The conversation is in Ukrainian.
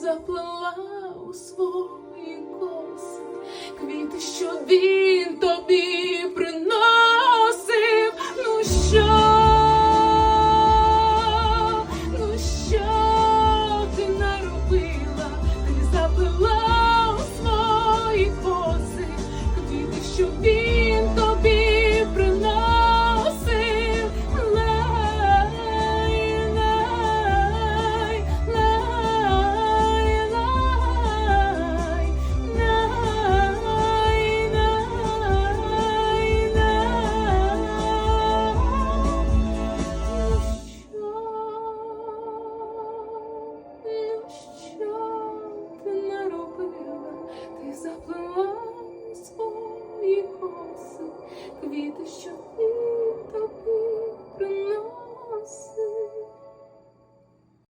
заплела у свої коси квіти, що ві. квіти, що